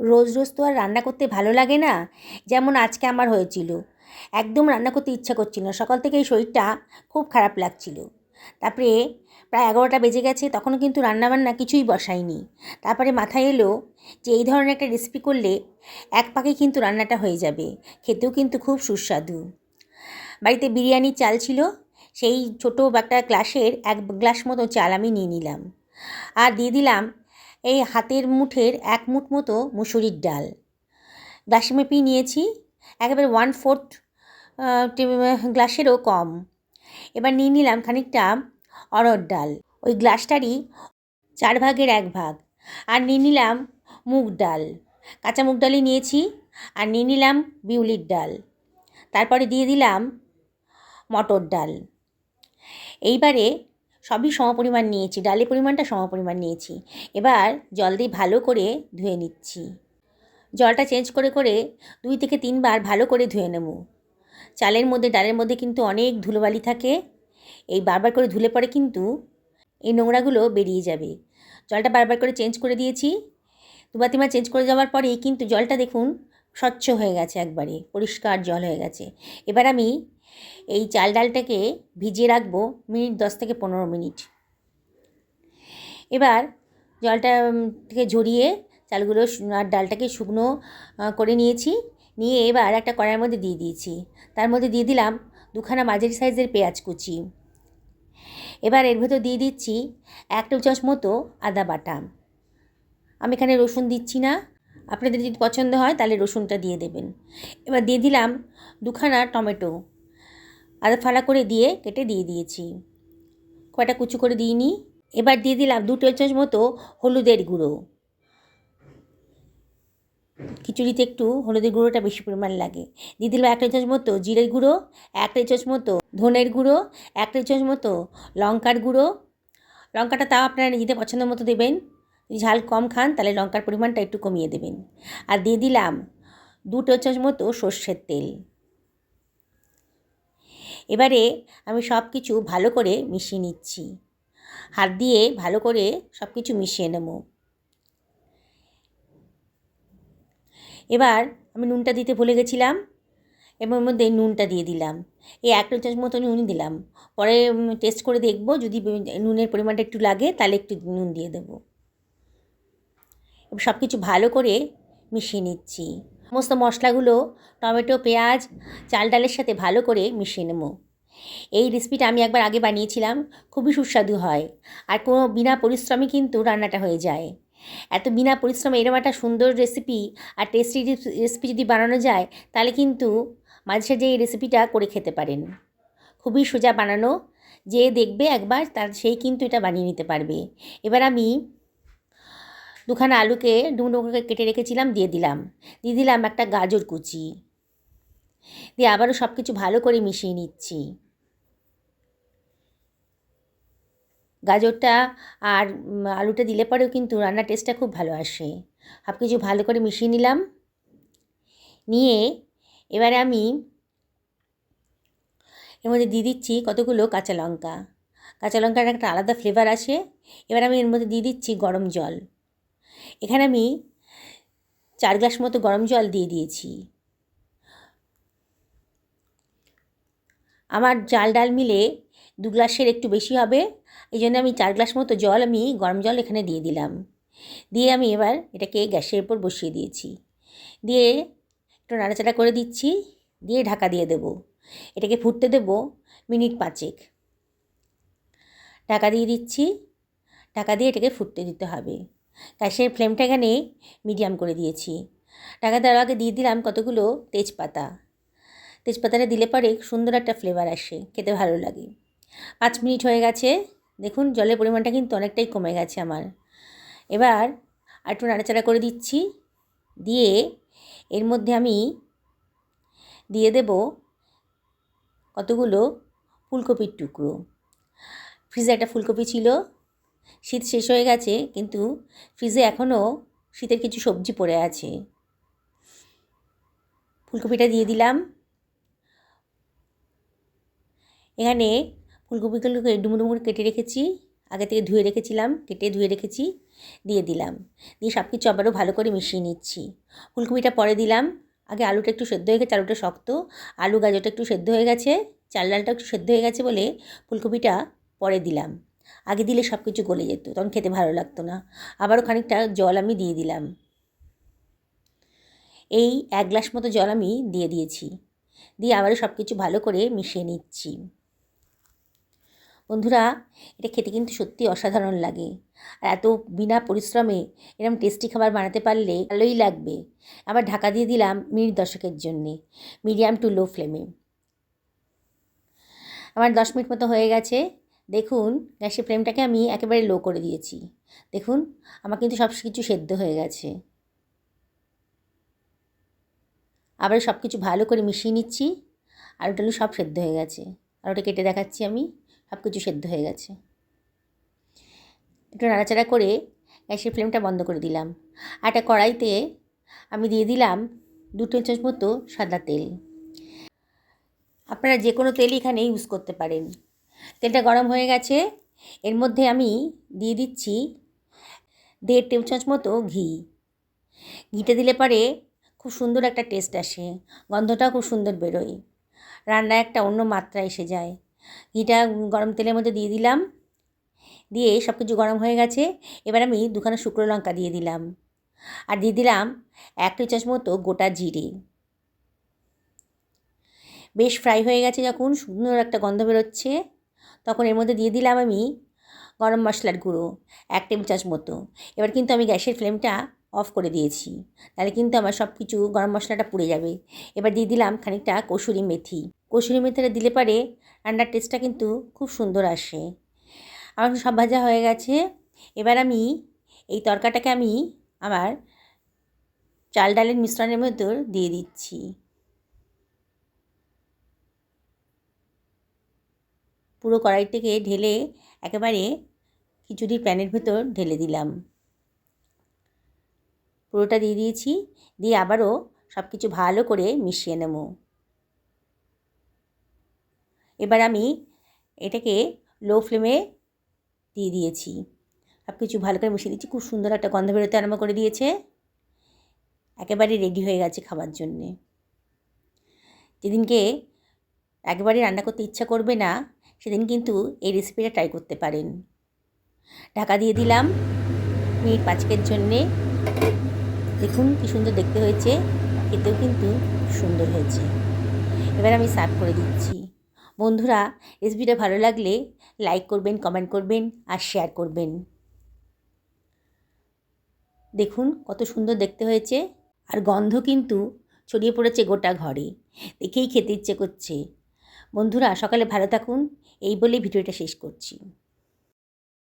রোজ রোজ তো আর রান্না করতে ভালো লাগে না, যেমন আজকে আমার হয়েছিল। একদম রান্না করতে ইচ্ছা করছিল না, সকাল থেকে এই শরীরটা খুব খারাপ লাগছিল। তারপরে প্রায় এগারোটা বেজে গেছে, তখনও কিন্তু রান্নাবান্না কিছুই বসাইনি তারপরে মাথায় এলো যে এই ধরনের একটা রেসিপি করলে এক পাকে কিন্তু রান্নাটা হয়ে যাবে, খেতেও কিন্তু খুব সুস্বাদু। বাড়িতে বিরিয়ানির চাল ছিল, সেই ছোটো একটা গ্লাসের এক গ্লাস মতো চাল আমি নিয়ে নিলাম। আর দিয়ে দিলাম এই হাতের মুঠের এক মুঠ মতো মুসুরির ডাল। গ্লাসে মেপেই নিয়েছি, একেবারে ওয়ান ফোর্থ গ্লাসেরও কম। এবার নিয়ে নিলাম খানিকটা অরহর ডাল। ওই গ্লাসটারই চার ভাগের এক ভাগ। আর নিয়ে নিলাম মুগ ডাল। কাঁচা মুগ ডালই নিয়েছি, আর নিয়ে নিলাম বিউলির ডাল। তারপরে দিয়ে দিলাম মটর ডাল। এইবারে সবই সমপরিমাণ নিয়েছি, ডালের পরিমাণটা সমপরিমাণ নিয়েছি। এবার জল দিয়ে ভালো করে ধুয়ে নিচ্ছি। জলটা চেঞ্জ করে করে দুই থেকে তিনবার ভালো করে ধুয়ে নেব। চালের মধ্যে, ডালের মধ্যে কিন্তু অনেক ধুলোবালি থাকে। এই বারবার করে ধুলে পরে কিন্তু এই নোংরাগুলো বেরিয়ে যাবে। জলটা বারবার করে চেঞ্জ করে দিয়েছি। দুবার তিনবার চেঞ্জ করে যাওয়ার পরেই কিন্তু জলটা দেখুন স্বচ্ছ হয়ে গেছে একবারে, পরিষ্কার জল হয়ে গেছে। এবার আমি এই চাল ডালটাকে ভিজিয়ে রাখব মিনিট দশ থেকে পনেরো মিনিট। এবার জলটা থেকে ঝরিয়ে চালগুলো আর ডালটাকে শুকনো করে নিয়েছি। নিয়ে এবার একটা কড়াইয়ের মধ্যে দিয়ে দিয়েছি। তার মধ্যে দিয়ে দিলাম দুখানা মাঝারি সাইজের পেঁয়াজ কুচি। এবার এর ভেতর দিয়ে দিচ্ছি এক টেবিল চামচ মতো আদা বাটা। আমি এখানে রসুন দিচ্ছি না। আপনাদের যদি পছন্দ হয় তাহলে রসুনটা দিয়ে দেবেন। এবার দিয়ে দিলাম দুখানা টমেটো। আদা ফালা করে দিয়ে কেটে দিয়ে দিয়েছি। কয়টা কুচু করে দিইনি? এবার দিয়ে দিলাম দু টেবিল চামচ মতো হলুদের গুঁড়ো। খিচুড়িতে একটু হলুদের গুঁড়োটা বেশি পরিমাণ লাগে। দিয়ে দিলাম এক চামচ মতো জিরের গুঁড়ো, এক চামচ মতো ধনের গুঁড়ো, এক চামচ মতো লঙ্কার গুঁড়ো। লঙ্কাটা তাও আপনারা নিজেদের পছন্দ মতো দেবেন। যদি ঝাল কম খান তাহলে লঙ্কার পরিমাণটা একটু কমিয়ে দেবেন। আর দিয়ে দিলাম দু টেবিল চামচ মতো সর্ষের তেল। এবারে আমি সব কিছু ভালো করে মিশিয়ে নিচ্ছি। হাত দিয়ে ভালো করে সব কিছু মিশিয়ে নেব। এবার আমি নুনটা দিতে ভুলে গেছিলাম এবং মধ্যে নুনটা দিয়ে দিলাম। এই এক চামচ মতো নুন দিলাম। পরে টেস্ট করে দেখব যদি নুনের পরিমাণটা একটু লাগে তাহলে একটু নুন দিয়ে দেবো। সব কিছু ভালো করে মিশিয়ে নিচ্ছি। সমস্ত মশলাগুলো, টমেটো, পেঁয়াজ, চাল ডালের সাথে ভালো করে মিশিয়ে নেব। এই রেসিপিটা আমি একবার আগে বানিয়েছিলাম, খুবই সুস্বাদু হয় আর কোনো বিনা পরিশ্রমে কিন্তু রান্নাটা হয়ে যায়। এত বিনা পরিশ্রমে এরকম একটা সুন্দর রেসিপি আর টেস্টি রেসিপি যদি বানানো যায়, তাহলে কিন্তু মাঝে সাঝে এই রেসিপিটা করে খেতে পারেন। খুবই সোজা বানানো, যে দেখবে একবার তার সেই কিন্তু এটা বানিয়ে নিতে পারবে। এবার আমি দুখানা আলুকে ডুমো করে কেটে রেখেছিলাম, দিয়ে দিলাম। দিয়ে দিলাম একটা গাজর কুচি। দিয়ে আবারও সব কিছু ভালো করে মিশিয়ে নিচ্ছি। গাজরটা আর আলুটা দিলে পরেও কিন্তু রান্নার টেস্টটা খুব ভালো আসে। সব কিছু ভালো করে মিশিয়ে নিলাম। নিয়ে এবারে আমি এর মধ্যে দিয়ে দিচ্ছি কতগুলো কাঁচা লঙ্কা। কাঁচা লঙ্কার একটা আলাদা ফ্লেভার আসে। এবার আমি এর মধ্যে দিয়ে দিচ্ছি গরম জল। এখানে আমি চার গ্লাস মতো গরম জল দিয়ে দিয়েছি। আমার জাল ডাল মিলে দু গ্লাসের একটু বেশি হবে এই জন্য আমি চার গ্লাস মতো জল আমি গরম জল এখানে দিয়ে দিলাম। দিয়ে আমি এবার এটাকে গ্যাসের উপর বসিয়ে দিয়েছি। দিয়ে একটু নাড়াচাড়া করে দিচ্ছি, দিয়ে ঢাকা দিয়ে দেব। এটাকে ফুটতে দেব মিনিট পাঁচেক। ঢাকা দিয়ে দিচ্ছি, ঢাকা দিয়ে এটাকে ফুটতে দিতে হবে। গ্যাসের ফ্লেমটা এখানে মিডিয়াম করে দিয়েছি। ঢাকা দেওয়ার আগে দিয়ে দিলাম কতগুলো? তেজপাতা। তেজপাতাটা দিলে পরে সুন্দর একটা ফ্লেভার আসে, খেতে ভালো লাগে। পাঁচ মিনিট হয়ে গেছে। দেখুন, জলের পরিমাণটা কিন্তু অনেকটাই কমে গেছে আমার। এবার আর একটু নাড়াচাড়া করে দিচ্ছি। দিয়ে এর মধ্যে আমি দিয়ে দেব কতগুলো ফুলকপির টুকরো। ফ্রিজে একটা ফুলকপি ছিল। শীত শেষ হয়ে গেছে, কিন্তু ফ্রিজে এখনও শীতের কিছু সবজি পড়ে আছে। ফুলকপিটা দিয়ে দিলাম। এখানে ফুলকপিগুলোকে ডুমো ডুমো কেটে রেখেছি, আগে থেকে ধুয়ে রেখেছিলাম, কেটে ধুয়ে রেখেছি, দিয়ে দিলাম। দিয়ে সব কিছু আবারও ভালো করে মিশিয়ে নিচ্ছি। ফুলকপিটা পরে দিলাম। আগে আলুটা একটু সেদ্ধ হয়ে গেছে, আলুটা শক্ত। আলু গাজরটা একটু সেদ্ধ হয়ে গেছে, চাল ডালটা একটু সেদ্ধ হয়ে গেছে বলে ফুলকপিটা পরে দিলাম। আগে দিলে সব কিছু গলে যেত, তখন খেতে ভালো লাগতো না। আবারও খানিকটা জল আমি দিয়ে দিলাম। এই এক গ্লাস মতো জল আমি দিয়ে দিয়েছি। দিয়ে আবারও সব কিছু ভালো করে মিশিয়ে নিচ্ছি। বন্ধুরা, এটা খেতে কিন্তু সত্যি অসাধারণ লাগে। আর এত বিনা পরিশ্রমে এরকম টেস্টি খাবার বানাতে পারলে ভালোই লাগবে। আবার ঢাকা দিয়ে দিলাম মিনিট দশকের জন্যে, মিডিয়াম টু লো ফ্লেমে। আমার দশ মিনিট মতো হয়ে গেছে। দেখুন, গ্যাসের ফ্লেমটাকে আমি একেবারে লো করে দিয়েছি। দেখুন, আমার কিন্তু সব কিছু সেদ্ধ হয়ে গেছে। আবার সব কিছু ভালো করে মিশিয়ে নিচ্ছি, আর ওটা সব সেদ্ধ হয়ে গেছে। আর ওটা কেটে দেখাচ্ছি আমি, সব কিছু সেদ্ধ হয়ে গেছে। একটু নাড়াচাড়া করে গ্যাসের ফ্লেমটা বন্ধ করে দিলাম। আর একটা কড়াইতে আমি দিয়ে দিলাম দু টেবিল চামচ মতো সাদা তেল। আপনারা যে কোনো তেল এখানে ইউজ করতে পারেন। তেলটা গরম হয়ে গেছে। এর মধ্যে আমি দিয়ে দিচ্ছি দেড় টেবিল চামচ মতো ঘি। ঘিটা দিলে পরে খুব সুন্দর একটা টেস্ট আসে, গন্ধটাও খুব সুন্দর বেরোয়। রান্নায় একটা অন্য মাত্রা এসে যায়। ঘিটা গরম তেলের মধ্যে দিয়ে দিলাম। দিয়ে সব কিছু গরম হয়ে গেছে। এবার আমি দুখানা শুকনো লঙ্কা দিয়ে দিলাম। আর দিয়ে দিলাম এক টি চামচ মতো গোটা জিরে। বেশ ফ্রাই হয়ে গেছে যখন, সুন্দর একটা গন্ধ বেরোচ্ছে। তখন এর মধ্যে দিয়ে দিলাম আমি গরম মশলার গুঁড়ো, এক টেবিল চামচ মতো। এবার কিন্তু আমি গ্যাসের ফ্লেমটা অফ করে দিয়েছি, তাহলে কিন্তু আমার সব কিছু গরম মশলাটা পুড়ে যাবে। এবার দিয়ে দিলাম খানিকটা কসুরি মেথি। কসুরি মেথিটা দিলে পারে রান্নার টেস্টটা কিন্তু খুব সুন্দর আসে। আমার সব ভাজা হয়ে গেছে। এবার আমি এই তরকাটাকে আমি আমার চাল ডালের মিশ্রণের মধ্যে দিয়ে দিচ্ছি। পুরো কড়াই থেকে ঢেলে একেবারে খিচুড়ির প্যানের ভেতর ঢেলে দিলাম। পুরোটা দিয়ে দিয়েছি, দিয়ে আবারও সব কিছু ভালো করে মিশিয়ে নেব। এবার আমি এটাকে লো ফ্লেমে দিয়ে দিয়েছি। সব কিছু ভালো করে মিশিয়ে দিচ্ছি খুব সুন্দর একটা গন্ধ বেরোতে আরম্ভ করে দিয়েছে। একেবারে রেডি হয়ে গেছে খাবার জন্যে। যেদিনকে একবারে রান্না করতে ইচ্ছা করবে না সেদিন কিন্তু এই রেসিপিটা ট্রাই করতে পারেন। ঢাকা দিয়ে দিলাম মিনিট পাঁচকের জন্যে। দেখুন কী সুন্দর দেখতে হয়েছে, খেতেও কিন্তু সুন্দর হয়েছে। এবার আমি সার্ভ করে দিচ্ছি। বন্ধুরা রেসিপিটা ভালো লাগলে লাইক করবেন কমেন্ট করবেন আর শেয়ার করবেন। দেখুন কত সুন্দর দেখতে হয়েছে আর গন্ধ কিন্তু ছড়িয়ে পড়েছে গোটা ঘরে। দেখেই খেতে ইচ্ছে করছে। বন্ধুরা, সকালে ভালো থাকুন এই বলে ভিডিওটা শেষ করছি।